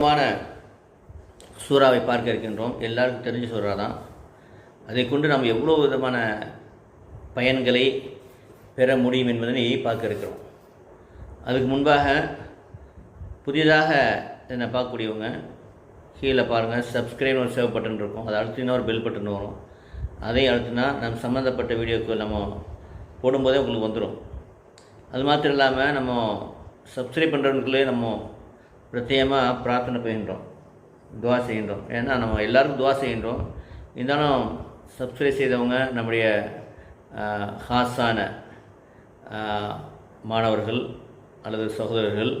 முக்கியமான சூறாவை பார்க்க இருக்கின்றோம். எல்லாருக்கும் தெரிஞ்ச சூறா தான். அதை கொண்டு நாம் எவ்வளோ விதமான பயன்களை பெற முடியும் என்பதனை பார்க்க இருக்கிறோம். அதுக்கு முன்பாக புதிதாக என்னை பார்க்கக்கூடியவங்க கீழே பாருங்கள் சப்ஸ்கிரைப் ஒரு சேவ் பட்டன் இருக்கும். அதை அழுத்தினா ஒரு பெல் பட்டன் வரும். அதையும் அழுத்தினா நம்ம சம்மந்தப்பட்ட வீடியோக்கள் நம்ம போடும்போதே உங்களுக்கு வந்துடும் அது மாத்திரம் இல்லாமல் நம்ம சப்ஸ்கிரைப் பண்ணுறவங்களுக்குள்ளே நம்ம பிரத்யேகமாக பிரார்த்தனை பண்ணுறோம் துவா செய்கின்றோம். ஏன்னா நம்ம எல்லாருக்கும் துவா செய்கின்றோம். இருந்தாலும் சப்ஸ்கிரைப் செய்தவங்க நம்முடைய ஹாஸான மாணவர்கள் அல்லது சகோதரர்கள்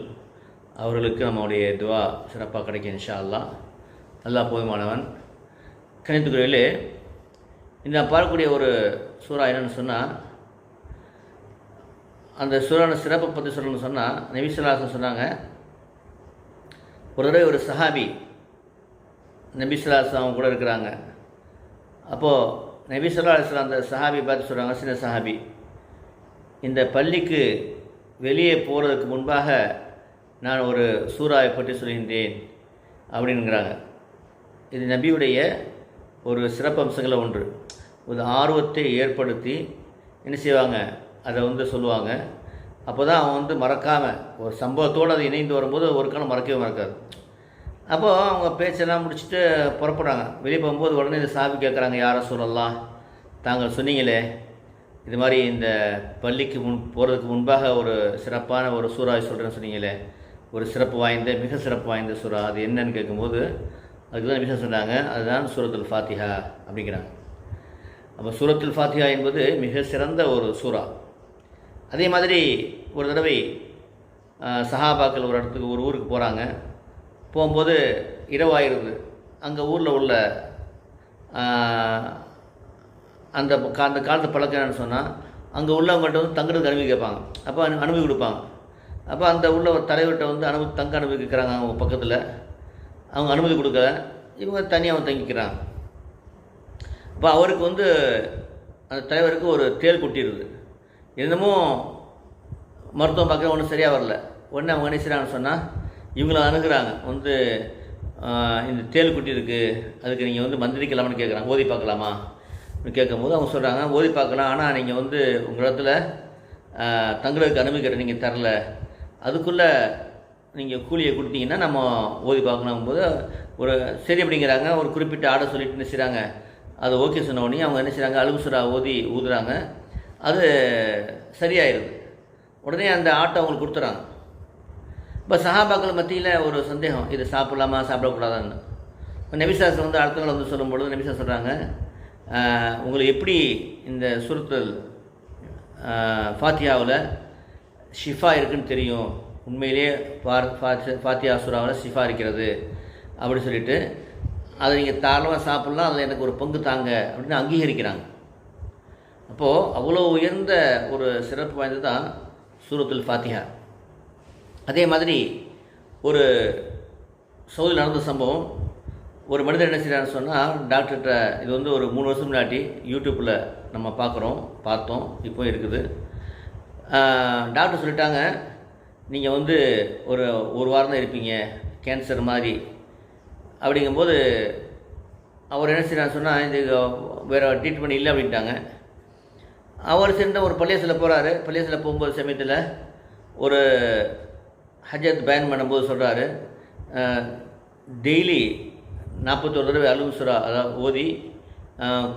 அவர்களுக்கு நம்முடைய துவா சிறப்பாக கிடைக்கும் இன்ஷா அல்லாஹ் அல்லாஹ் போதுமானவன் கணித்துக்குறையிலே இந்த பார்க்கக்கூடிய ஒரு சூறா என்னென்னு சொன்னால் அந்த சூறான சிறப்பை பற்றி சொல்லணும்னு சொன்னால் நபிசுல்லாசன் சொன்னாங்க ஒரு தடவை ஒரு சஹாபி நபிசுல்லா அவங்க கூட இருக்கிறாங்க. அப்போது நபிசுல்லா அலிஸ்லாம் அந்த சஹாபி பார்த்து சொல்கிறாங்க சின்ன சஹாபி இந்த பள்ளிக்கு வெளியே போகிறதுக்கு முன்பாக நான் ஒரு சூறாவை பற்றி சொல்கின்றேன் அப்படின்கிறாங்க இது நபியுடைய ஒரு சிறப்பம்சங்களில் ஒன்று. ஒரு ஆர்வத்தை ஏற்படுத்தி என்ன செய்வாங்க? அதை வந்து சொல்லுவாங்க. அப்போ தான் அவன் வந்து மறக்காமல் ஒரு சம்பவத்தோடு அது இணைந்து வரும்போது ஒரு கணம் மறக்கவே மறக்காது. அப்போது அவங்க பேச்செல்லாம் முடிச்சுட்டு புறப்படுறாங்க. வெளியே போகும்போது உடனே இந்த சாபி கேட்குறாங்க யாரை சொல்லலாம் தாங்கள் சொன்னீங்களே இது மாதிரி இந்த பள்ளிக்கு முன் போகிறதுக்கு முன்பாக ஒரு சிறப்பான ஒரு சூறாவை சொல்கிறேன்னு சொன்னீங்களே ஒரு சிறப்பு வாய்ந்த மிக சிறப்பு வாய்ந்த சூறா அது என்னன்னு கேட்கும்போது அதுக்கு தான் மிக சொன்னாங்க அதுதான் சூரத்துல் ஃபாத்திஹா அப்படிங்கிறாங்க. அப்போ சூரத்துல் ஃபாத்திஹா என்பது மிக சிறந்த ஒரு சூறா. அதே மாதிரி ஒரு தடவை சஹாபாக்கள் ஒரு இடத்துக்கு ஒரு ஊருக்கு போகிறாங்க போகும்போது இரவாயிருது. அங்கே ஊரில் உள்ள அந்த கா- அந்த காலத்து பழக்கம் என்னன்னு சொன்னால் அங்கே உள்ளவங்கள்ட்ட வந்து தங்குறதுக்கு அனுமதி கேட்பாங்க. அப்போ அனு அனுமதி கொடுப்பாங்க. அப்போ அந்த உள்ள ஒரு தலைவர்கிட்ட வந்து அனுமதி தங்க அனுமதி கேட்குறாங்க அவங்க பக்கத்தில். அவங்க அனுமதி கொடுக்கல. இவங்க தனியாக தங்கிக்கிறாங்க. அப்போ அவருக்கு வந்து அந்த தலைவருக்கு ஒரு தேள் கொட்டிடுது என்னமோ மருத்துவம் பார்க்க ஒன்றும் சரியாக வரல. உடனே அவங்க என்ன செய்கிறாங்கன்னு சொன்னால் இவங்களை அணுகிறாங்க. வந்து இந்த தேள் குட்டி இருக்குது அதுக்கு நீங்கள் வந்து மந்திரிக்கலாமான்னு கேட்குறாங்க ஓதி பார்க்கலாமா? அப்படின்னு கேட்கும்போது அவங்க சொல்கிறாங்க ஓதி பார்க்கலாம். ஆனால் நீங்கள் வந்து உங்கள் இடத்துல தங்குறதுக்கு அனுமதி கேட்ட நீங்கள் தரல. அதுக்குள்ளே நீங்கள் கூலியை கொடுத்தீங்கன்னா நம்ம ஓதி பார்க்கணும் போது ஒரு சரி அப்படிங்கிறாங்க. ஒரு குறிப்பிட்ட ஆர்டர் சொல்லிட்டு என்ன செய்கிறாங்க அது ஓகே சொன்ன உடனே அவங்க என்ன செய்கிறாங்க அலுமிசுரா ஓதி ஊதுறாங்க. அது சரியாயிருது. உடனே அந்த ஆட்டை அவங்களுக்கு கொடுத்துறாங்க. இப்போ சஹாபாக்கள் மத்தியில் ஒரு சந்தேகம் இது சாப்பிடலாமா சாப்பிடக்கூடாதான்னு. இப்போ நபிசாஸ் வந்து அடுத்தவங்களை வந்து சொல்லும்பொழுது நபிசா சொல்கிறாங்க உங்களுக்கு எப்படி இந்த சுருத்தல் ஃபாத்தியாவில் ஷிஃபா இருக்குன்னு தெரியும்? உண்மையிலேயே ஃபார் ஃபாத்தியா சுராவில் ஷிஃபா இருக்கிறது. அப்படி சொல்லிட்டு அதை நீங்கள் தாராளமாக சாப்பிட்லாம் அதில் எனக்கு ஒரு பங்கு தாங்க. அப்படின்னு அங்கீகரிக்கிறாங்க. அப்போது அவ்வளோ உயர்ந்த ஒரு சிறப்பு வாய்ந்தது தான் சூரத்துல் ஃபாத்திஹா. அதே மாதிரி ஒரு சவுதியில் நடந்த சம்பவம். ஒரு மனிதர் என்ன செய்கிறான்னு சொன்னால் டாக்டர்கிட்ட இது வந்து ஒரு மூணு வருஷம் முன்னாடி யூடியூப்பில் நம்ம பார்க்குறோம் பார்த்தோம் இப்போ இருக்குது. டாக்டர் சொல்லிட்டாங்க நீங்கள் வந்து ஒரு ஒரு வாரம் தான் இருப்பீங்க கேன்சர் மாதிரி. அப்படிங்கும்போது அவர் என்ன செய்கிறான்னு சொன்னால் இது வேறு ட்ரீட்மெண்ட் இல்லை அப்படின்ட்டாங்க. அவர் சேர்ந்த ஒரு பள்ளியசில் போகிறாரு பள்ளியசில் போகும்போது சமயத்தில் ஒரு ஹஜத் பயன் பண்ணும்போது சொல்கிறாரு டெய்லி நாற்பத்தோரு தடவை அலுவசுரா அதாவது ஓதி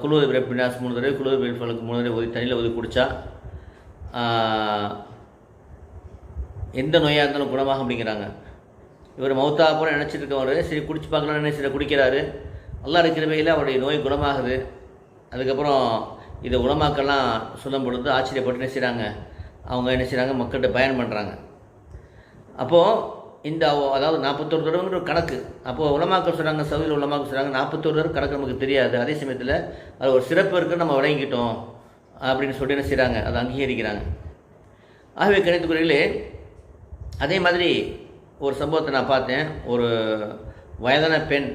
குழுவது பிறப்பினாஸ் மூணு தடவை குழுவது பிறப்பலுக்கு மூணு தடவை ஓதி தண்ணியில் ஓதி குடித்தா எந்த நோயாக இருந்தாலும் குணமாகும் அப்படிங்கிறாங்க. இவர் மௌத்தா போல நினச்சிட்டு இருக்கவர் சரி குடிச்சு பார்க்கலாம்னு சரி குடிக்கிறாரு. நல்லா இருக்கிற வகையில் அவருடைய நோய் குணமாகுது. அதுக்கப்புறம் இதை குணமாக்கலாம் சொல்லும் பொழுது ஆச்சரியப்பட்டு என்ன செய்கிறாங்க அவங்க என்ன செய்கிறாங்க மக்கள்கிட்ட பயன் பண்ணுறாங்க அப்போது இந்த அதாவது நாற்பத்தோரு தடவைங்கிற ஒரு கணக்கு. அப்போது உலமாக்க சொல்கிறாங்க சவுதியில் உலமாக்க சொல்கிறாங்க நாற்பத்தோரு தடவை கணக்கு நமக்கு தெரியாது. அதே சமயத்தில் அது ஒரு சிறப்பு இருக்குன்னு நம்ம வழங்கிக்கிட்டோம் அப்படின்னு சொல்லி என்ன செய்கிறாங்க அதை அங்கீகரிக்கிறாங்க. ஆகவே கணித்துக்குறையிலே அதே மாதிரி ஒரு சம்பவத்தை நான் பார்த்தேன். ஒரு வயதான பெண்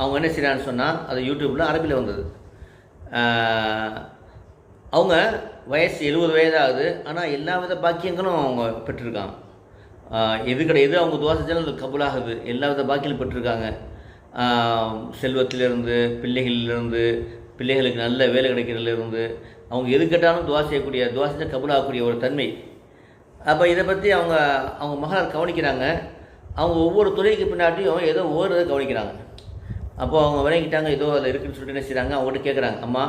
அவங்க என்ன செய்கிறான்னு சொன்னால் அது யூடியூப்பில் அரபியில் வந்தது. அவங்க வயசு எழுபது வயதாகுது. ஆனால் எல்லா வித பாக்கியங்களும் அவங்க பெற்றிருக்காங்க. எது கிடை எது அவங்க துவா செஞ்சாலும் அது கபுலாகுது. எல்லா வித பாக்கியிலும் பெற்றிருக்காங்க. செல்வத்திலிருந்து பிள்ளைகளிலிருந்து பிள்ளைகளுக்கு நல்ல வேலை கிடைக்கிறதுலேருந்து அவங்க எது கேட்டாலும் துவா செய்யக்கூடிய துவா செஞ்சால் கபுலாகக்கூடிய ஒரு தன்மை. அப்போ இதை பற்றி அவங்க அவங்க மகளார் கவனிக்கிறாங்க. அவங்க ஒவ்வொரு துறைக்கு பின்னாடியும் ஏதோ ஒவ்வொரு இதை கவனிக்கிறாங்க. அப்போ அவங்க விளங்கிட்டாங்க ஏதோ அதில் இருக்குன்னு சொல்லிட்டு என்ன செய்கிறாங்க அவங்ககிட்ட கேட்குறாங்க அம்மா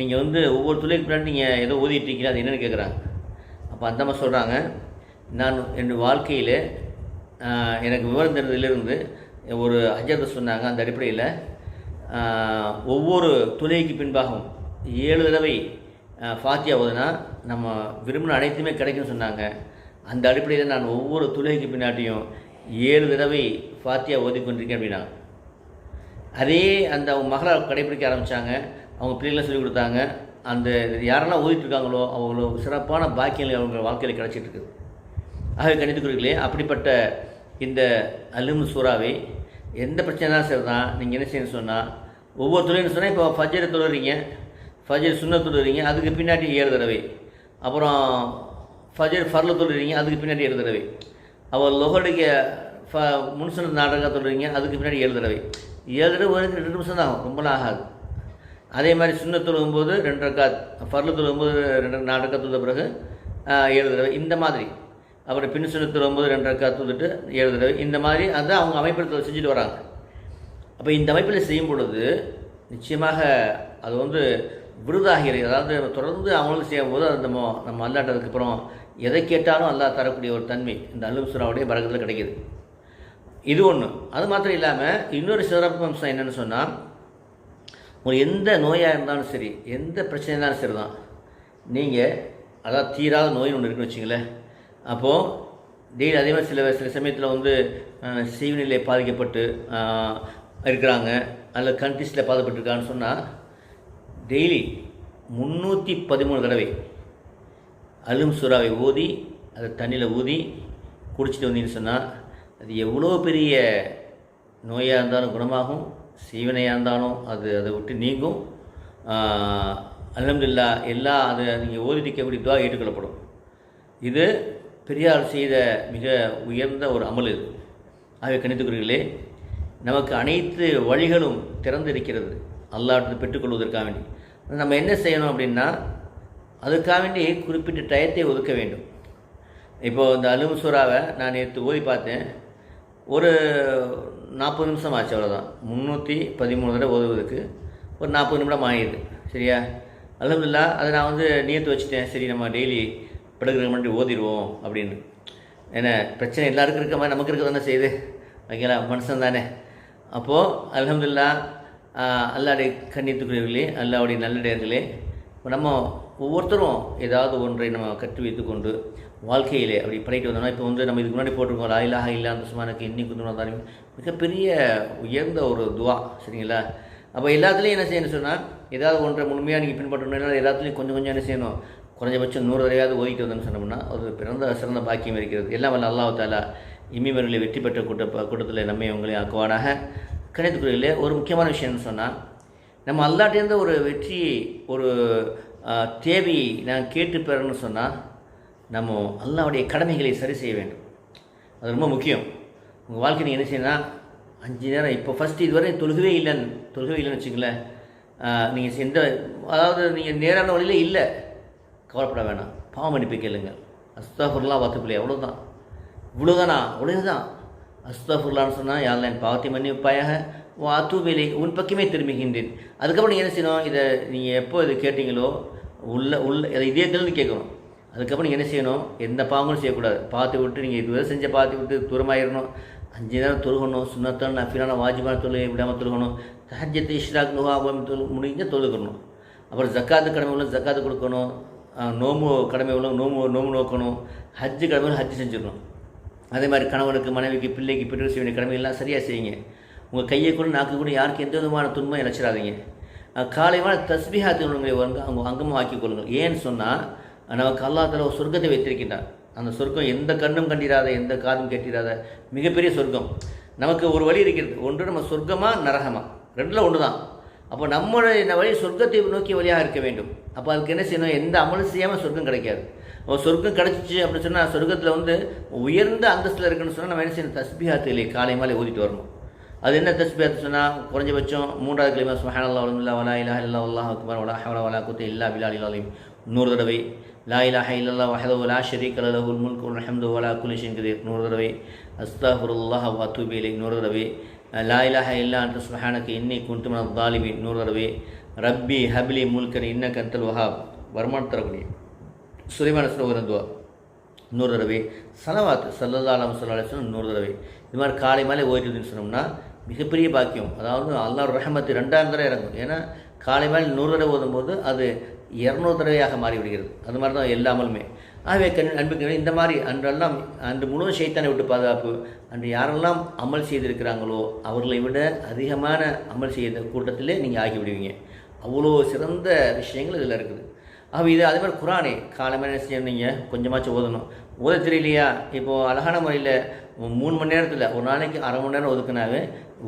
நீங்கள் வந்து ஒவ்வொரு துறைக்கு பின்னாடி நீங்கள் ஏதோ ஓதிட்டு இருக்கீங்களா அது என்னென்னு கேட்குறாங்க அப்போ அந்தம்மா சொல்கிறாங்க நான் என் வாழ்க்கையில் எனக்கு விவரம் தெரிந்ததிலிருந்து ஒரு ஹஜரத்தை சொன்னாங்க அந்த அடிப்படையில் ஒவ்வொரு துணைக்கு பின்பாகவும் ஏழு தடவை ஃபாத்தியா ஓதுனா நம்ம விரும்பின அனைத்துமே கிடைக்கும்னு சொன்னாங்க. அந்த அடிப்படையில் நான் ஒவ்வொரு துணைக்கு பின்னாடியும் ஏழு தடவை ஃபாத்தியா ஓதிக்கொண்டிருக்கேன் அப்படின்னா. அதே அந்த அவங்க மகளை கடைபிடிக்க ஆரம்பித்தாங்க அவங்க பிள்ளைகளை சொல்லிக் கொடுத்தாங்க. அந்த யாரெல்லாம் ஓதிட்டு இருக்காங்களோ அவங்களோ சிறப்பான பாக்கியங்கள் அவங்க வாழ்க்கையில் கிடச்சிட்டு இருக்குது. ஆகவே கணிதக்குறிகளே அப்படிப்பட்ட இந்த அலும் சூறாவை எந்த பிரச்சனைனா சரி தான் நீங்கள் என்ன செய்யணும் சொன்னால் ஒவ்வொரு தொழில்னு சொன்னால் இப்போ ஃபஜ்ர் தொழுறீங்க ஃபஜர் சுண்ண தொழுறீங்க அதுக்கு பின்னாடி ஏழு தடவை. அப்புறம் ஃபஜர் ஃபர்ல தொழுறீங்க அதுக்கு பின்னாடி ஏழு தடவை. அவள் லொஹடுக்கு ஃப முன்சுன நாடகம் தொழுறீங்க அதுக்கு பின்னாடி ஏழு தடவை. ஏழு தடவை வரைக்கும் ரெண்டு நிமிஷம் தான் ஆகும் ரொம்பலாம் ஆகாது. அதே மாதிரி சுண்ண தொழுகும்போது ரெண்டு ரக்காத் ஃபர்ல தொழுகும்போது ரெண்டு நாலு தொழுத பிறகு ஏழு தடவை. இந்த மாதிரி. அப்புறம் பின் சுண்ண ரெண்டரை ரெண்டு ரக்காத் ஏழு தடவை. இந்த மாதிரி அதுதான் அவங்க அமைப்பில் செஞ்சுட்டு வராங்க. அப்போ இந்த அமைப்பில் செய்யும் பொழுது நிச்சயமாக அது வந்து விருதாகிறது அதாவது தொடர்ந்து அவங்களும் செய்யும்போது அது நம்ம நம்ம அல்லாட்டதுக்கு அப்புறம் எதை கேட்டாலும் அல்லா தரக்கூடிய ஒரு தன்மை இந்த அல்லு சுறாவுடைய பரகத்தில் கிடைக்கிது. இது ஒன்று அது மாத்திரம் இல்லாமல் இன்னொரு சிறப்பு அம்சம் என்னென்னு சொன்னால் ஒரு எந்த நோயாக இருந்தாலும் சரி எந்த பிரச்சனை இருந்தாலும் சரி தான் நீங்கள் அதாவது தீராத நோயின்னு ஒன்று இருக்குன்னு வச்சுங்களேன். அப்போது டெய்லி அதே மாதிரி சில சில சமயத்தில் வந்து சீவநிலை பாதிக்கப்பட்டு இருக்கிறாங்க. அதில் கண்ட்ரிஸில் பாதிக்கப்பட்டிருக்கான்னு சொன்னால் டெய்லி முந்நூற்றி பதிமூணு தடவை அலும் சுறாவை ஊதி அதை தண்ணியில் ஊதி குடிச்சிட்டு வந்தீங்கன்னு சொன்னால் அது எவ்வளோ பெரிய நோயாக இருந்தாலும் குணமாகும் சீவனையாக இருந்தாலும் அது அதை விட்டு நீங்கும். அலமதுல்லா எல்லா அதை நீங்கள் ஓதிட்டு கேட்கக்கூடிய துவா ஏற்றுக்கொள்ளப்படும். இது பெரியார் செய்த மிக உயர்ந்த ஒரு அமல் இது. ஆகவே கணித்துக்குறீர்களே நமக்கு அனைத்து வழிகளும் திறந்திருக்கிறது. அல்லாட்டு பெற்றுக்கொள்வதற்காக வேண்டி. நம்ம என்ன செய்யணும் அப்படின்னா அதுக்காக வேண்டி குறிப்பிட்ட டயத்தை ஒதுக்க வேண்டும். இப்போது இந்த அலுமு சூறாவை நான் நேற்று ஓய் பார்த்தேன். ஒரு நாற்பது நிமிஷம் ஆச்சு அவ்வளோதான் முந்நூற்றி பதிமூணு தடவை ஓதுவதற்கு. ஒரு நாற்பது நிமிடம் ஆகிடுது சரியா? அலமதுல்லா அதை நான் வந்து நியத்து வச்சுட்டேன். சரி நம்ம டெய்லி படுக்கிற முன்னாடி ஓதிடுவோம் அப்படின்னு. என்ன பிரச்சனை எல்லாருக்கும் இருக்க மாதிரி நமக்கு இருக்க தானே செய்யுது. ஓகேங்களா? மனுஷன் தானே. அப்போது அலமதுல்லா அல்லாடைய கண்ணியத்துக்குரியவர்களே அல்லாவுடைய நல்லடையர்களே இப்போ நம்ம ஒவ்வொருத்தரும் ஏதாவது ஒன்றை நம்ம கற்று வைத்துக்கொண்டு வாழ்க்கையிலே அப்படி படைக்க வந்தோம்னா இப்போ வந்து நம்ம இதுக்கு முன்னாடி போட்டிருக்கோம் லாயிலாக இல்லா அந்த சுமானுக்கு இன்னி குந்து வந்தாலும் மிகப்பெரிய உயர்ந்த ஒரு துவா சரிங்களா? அப்போ எல்லாத்துலேயும் என்ன செய்யணும் சொன்னால் ஏதாவது ஒன்றை முழுமையாக நீங்கள் பின்பற்றணும் எல்லாத்துலேயும் கொஞ்சம் கொஞ்சம் என்ன செய்யணும்? குறைஞ்சபட்சம் நூறு தடவையாவது ஓதிட்டு வந்தோம்னு சொன்னோம்னா ஒரு பிறந்த சிறந்த பாக்கியம் இருக்கிறது. எல்லாம் வல்ல அல்லாஹ் தாலா இம்மிவர்களை வெற்றி பெற்ற கூட்ட கூட்டத்தில் நம்மை உங்களை ஆக்குவானாக. கணித்துக்குறையில் ஒரு முக்கியமான விஷயம்னு சொன்னால் நம்ம அல்லாட்டேருந்து ஒரு வெற்றி ஒரு தேவி நான் கேட்டு பெறணும்னு சொன்னால் நம்ம அல்லாவுடைய கடமைகளை சரி செய்ய வேண்டும். அது ரொம்ப முக்கியம். உங்கள் வாழ்க்கை நீங்கள் என்ன செய்யணும்னா அஞ்சு நேரம் இப்போ ஃபஸ்ட்டு இதுவரை தொழுகவே இல்லைன்னு தொழுகவே இல்லைன்னு வச்சுங்களேன் நீங்கள் எந்த அதாவது நீங்கள் நேரான வழியில் இல்லை. கவலைப்பட வேணாம். பாவ மன்னிப்பு கேளுங்க. அஸ்தாஃபுர்லா வாக்குப்பில்லை அவ்வளோதான் இவ்வளோதானா அவ்வளோதான் அஸ்தாஃபுர்லான்னு சொன்னால் யாரெல்லாம் என் பாவத்தை மன்னிப்பாயாக? வாத்துவேலை உன் பக்கமே திரும்புகின்றேன். அதுக்கப்புறம் நீங்கள் என்ன செய்யணும்? இதை நீங்கள் எப்போ இதை கேட்டீங்களோ உள்ள உள்ள இதை இதயத்திலிருந்து கேட்கணும். அதுக்கப்புறம் நீங்கள் என்ன செய்யணும்? எந்த பாவங்களும் செய்யக்கூடாது. பார்த்து விட்டு நீங்கள் இதுவரை செஞ்ச பார்த்து விட்டு தூரமாயிடணும் அஞ்சு நேரம் தொழுகணும். சுண்ணத்தான் நஃபிலான வாஜிபான தொழுகை விடாமல் தொழுகணும். தஹஜத்தை இஷ்ராக் நுகாபம் தொழு முடிஞ்ச தொழுகணும். அப்புறம் ஜக்காத்து கடமை உள்ள ஜக்காத்து கொடுக்கணும். நோம்பு கடமை உள்ள நோம்பு நோம்பு நோக்கணும். ஹஜ்ஜு கடமை ஹஜ்ஜு செஞ்சிடணும். அதே மாதிரி கணவனுக்கு மனைவிக்கு பிள்ளைக்கு பெற்றோர் செய்ய வேண்டிய கடமைகள்லாம் சரியாக செய்யுங்க. உங்கள் கையை கூட நாக்கு கூட யாருக்கு எந்த விதமான துன்பம் இழைச்சிடாதீங்க. காலையான தஸ்பிஹாத்து உங்களை வந்து அவங்க அங்கமாக ஆக்கிக் கொள்ளுங்கள் ஏன்னு சொன்னால் நமக்கு அல்லாத்தில் ஒரு சொர்க்கத்தை வைத்திருக்கின்றார். அந்த சொர்க்கம் எந்த கண்ணும் கண்டிராத எந்த காதும் கேட்டிராத மிகப்பெரிய சொர்க்கம். நமக்கு ஒரு வழி இருக்கிறது. ஒன்று நம்ம சொர்க்கமாக நரகமாக ரெண்டில் ஒன்று தான் அப்போ நம்மளுடைய இந்த வழி? சொர்க்கத்தை நோக்கிய வழியாக இருக்க வேண்டும். அப்போ அதுக்கு என்ன செய்யணும்? எந்த அமலும் செய்யாமல் சொர்க்கம் கிடைக்காது. சொர்க்கம் கிடச்சிச்சு அப்படின்னு சொன்னால் சொர்க்கத்தில் வந்து உயர்ந்த அந்தஸ்தில் இருக்குன்னு சொன்னால் நம்ம என்ன செய்யணும்? தஸ்பிஹாத்திலே காலை மாலை ஊதிட்டு வரணும். அது என்ன தஸ்பிஹாத்து சொன்னால் குறைஞ்சபட்சம் மூன்றாவது கிளிமா சுஹானல்லா வலமில்லா வலா இலா இல்லா அல்லாஹ் அக்பர் வலா ஹவலா வலா குத்து இல்லா பிலா இலாலையும் நூறு தடவை லா இலாஹ இல்லல்லா வஹதஹு லா ஷரீக லஹுல் முல்கு ஹம்து வலா குலிஷன் கதீர். நூறு தடவை அஸ்தக்ஃபிருல்லாஹ் அல்லாஹ் அத்தூபு நூறு தடவை லா இலாஹ இல்லா அன்று சுஹானக்கு இன்னி குன்து மினல் நூறு தடவை ரப்பி ஹபிலி முல்கன் இன்ன கந்தல் வஹாப். வருமானம் தரக்கூடிய சுலைமான ஸ்லோகன் நூறு தடவை சலவாத் சல்லல்லா சொல்லாலும் நூறு தடவை. இது மாதிரி காலை மேலே ஓய்வுன்னு சொன்னோம்னா மிகப்பெரிய பாக்கியம். அதாவது அல்லாஹ் ரஹமத்து ரெண்டாயிரம் தடவை இறங்கும். ஏன்னா காலை மேலே நூறு தடவை ஓதும்போது அது இரநூறு தடவையாக மாறிவிடுகிறது. அது மாதிரி தான் எல்லாமலுமே. ஆகவே கண் அன்பு இந்த மாதிரி அன்றெல்லாம் அன்று முழு சைத்தானை விட்டு பாதுகாப்பு அன்று யாரெல்லாம் அமல் செய்திருக்கிறாங்களோ அவர்களை விட அதிகமான அமல் செய்த கூட்டத்திலே நீங்கள் ஆகிவிடுவீங்க. அவ்வளோ சிறந்த விஷயங்கள் இதில் இருக்குது. ஆக இது அதே மாதிரி குரானே காலமே என்ன செய்யணும் நீங்கள் கொஞ்சமாச்சும் ஓதணும். ஓத தெரியலையா இப்போது அழகான முறையில் மூணு மணி நேரத்தில் ஒரு நாளைக்கு அரை மணி நேரம் ஒதுக்குனாவே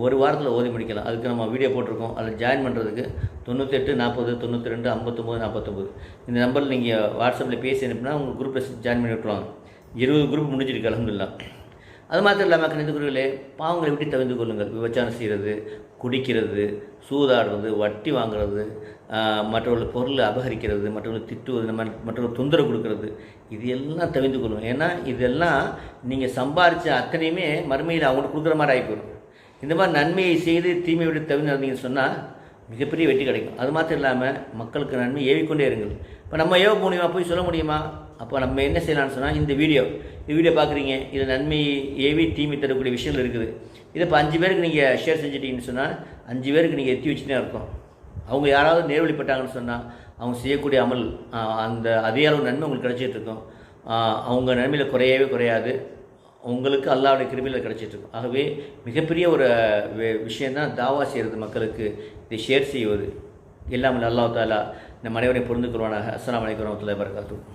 ஒரு வாரத்தில் ஓதி முடிக்கலாம். அதுக்கு நம்ம வீடியோ போட்டிருக்கோம். அதில் ஜாயின் பண்ணுறதுக்கு தொண்ணூத்தெட்டு நாற்பது தொண்ணூற்றி ரெண்டு ஐம்பத்தொம்போது நாற்பத்தொம்போது இந்த நம்பரில் நீங்கள் வாட்ஸ்அப்பில் பேசி அனுப்பினா உங்கள் குரூப்பில் ஜாயின் பண்ணி விட்ருவாங்க இருபது குரூப் முடிஞ்சிருக்கு அலமதுல்லா. அது மாத்திரம் இல்லாமல் கணிதக்குறர்களே பாவங்களை விட்டு தவிர்த்து கொள்ளுங்கள்? விபச்சாரம் செய்கிறது குடிக்கிறது சூதாடுறது வட்டி வாங்குறது மற்றவர்கள் பொருளை அபகரிக்கிறது மற்றவர்கள் திட்டுவது நம்ம மற்றவர்கள் தொந்தரவு கொடுக்கறது இது எல்லாம் தவிர்த்து கொள்ளும். ஏன்னா இதெல்லாம் நீங்கள் சம்பாரித்த அத்தனையுமே மறுமையில் அவங்களுக்கு கொடுக்குற மாதிரி ஆகி போயிடும். இந்த மாதிரி நன்மையை செய்து தீமை விட்டு தவிர்த்து இருந்தீங்கன்னு சொன்னால் மிகப்பெரிய வெற்றி கிடைக்கும். அது மாத்திரம் இல்லாமல் மக்களுக்கு நன்மை ஏவிக்கொண்டே இருங்கள். இப்போ நம்ம ஏவ முடியுமா போய் சொல்ல முடியுமா? அப்போ நம்ம என்ன செய்யலாம்னு சொன்னால் இந்த வீடியோ. இந்த வீடியோ பார்க்குறீங்க இதில் நன்மை ஏவி தீமை தரக்கூடிய விஷயங்கள் இருக்குது. இதை இப்போ அஞ்சு பேருக்கு நீங்கள் ஷேர் செஞ்சிட்டீங்கன்னு சொன்னால் அஞ்சு பேருக்கு நீங்கள் எத்தி வச்சுட்டே இருக்கும். அவங்க யாராவது நேர்வழிப்பட்டாங்கன்னு சொன்னால் அவங்க செய்யக்கூடிய அமல் அந்த அதே அளவு நன்மை உங்களுக்கு கிடச்சிட்டுருக்கும் அவங்க நன்மையில் குறையவே குறையாது. உங்களுக்கு அல்லாவுடைய கிருமியில் கிடச்சிட்ருக்கும் ஆகவே மிகப்பெரிய ஒரு விஷயம் தான் தாவா செய்கிறது மக்களுக்கு. இதை ஷேர் செய்வது. இல்லாமல் அல்லாஹ் தாலா நம்ம அனைவரையும் புரிந்து கொள்வானாக. அஸ்ஸலாமு வரமத்துல வரகாத்தூர்